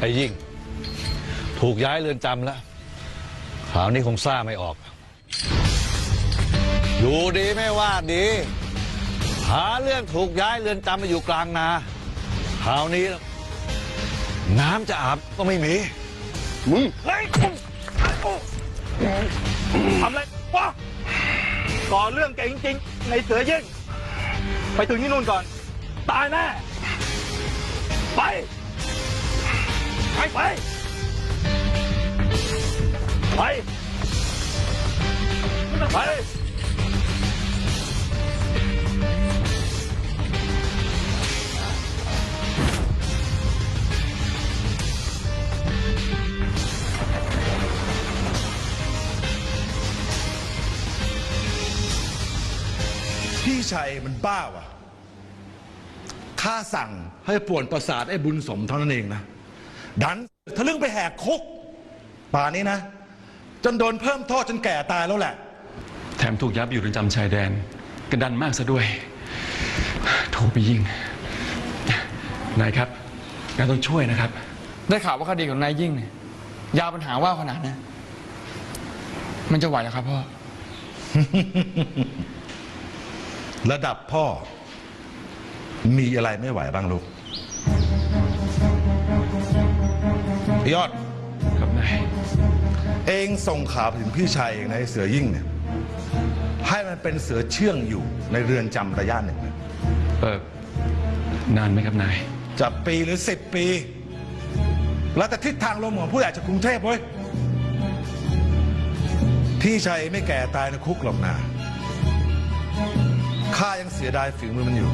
ไอ้ยิ่ง ถูกย้ายเรือนจำแล้วคราวนี้คงซ่าไม่ออก อยู่ดีไม่ว่าดี หาเรื่องถูกย้ายเรือนจำมาอยู่กลางนาคราวนี้ น้ำจะอาบก็ไม่มีมึงเฮ้ยทำอะไรวะก่อเรื่องเก่งจริงๆ ในเสือยิ่งไปถึงที่นู่นก่อน ตายแน่ ไป ไปไปไปไปพี่ชัยมันบ้าวะข้าสั่งให้ป่วนประสาทไอ้บุญสมเท่านั้นเองนะ ดันทะลึ่งไปแหกคุก ป่านนี้นะ จนโดนเพิ่มโทษจนแก่ตายแล้วแหละ แถมถูกยับอยู่เรือนจำชายแดนกระดันมากซะด้วย โทรไปยิง นายครับ นายต้องช่วยนะครับ ได้ข่าวว่าคดีของนายยิ่งเนี่ยยาวปัญหาว่าวขนาดนะมันจะไหวเหรอครับพ่อ ระดับพ่อ มีอะไรไม่ไหวบ้างลูก พี่ยอด ครับนายเองส่งข่าวไปถึงพี่ชายเองนะไอ้เสือยิ่งเนี่ย ให้มันเป็นเสือเชื่องอยู่ในเรือนจำระยะหนึ่งนะเออนานไหมครับนาย จะปีหรือสิบปี แล้วแต่ทิศทางลมของผู้ใหญ่จากกรุงเทพเว้ยพี่ชัยไม่แก่ตายในคุกหรอกนะข้ายังเสียดายฝีมือมันอยู่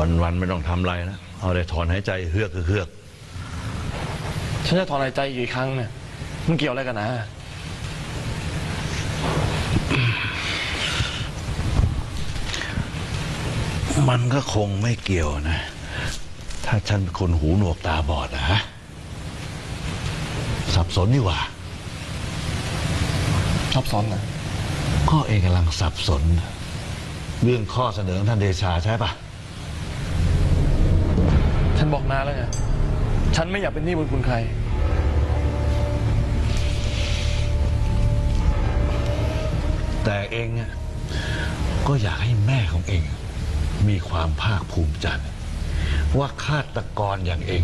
วันๆไม่ต้องทำอะไรนะเอาแต่ถอนหายใจเฮือกคือเฮือกฉันจะถอนหายใจอีกกี่ครั้งเนี่ยมันเกี่ยวอะไรกันนะ มันก็คงไม่เกี่ยวนะ ถ้าฉันเป็นคนหูหนวกตาบอดนะฮะสับสนนี่หว่าชอบซ้อนนะก็เองกำลังสับสน เรื่องข้อเสนอของท่านเดชาใช่ปะฉัน บอกนานแล้วไงฉันไม่อยากเป็นหนี้บุญคุณใคร แต่เองอะก็อยากให้แม่ของเอง มีความภาคภูมิใจว่าฆาตกรอย่างเอง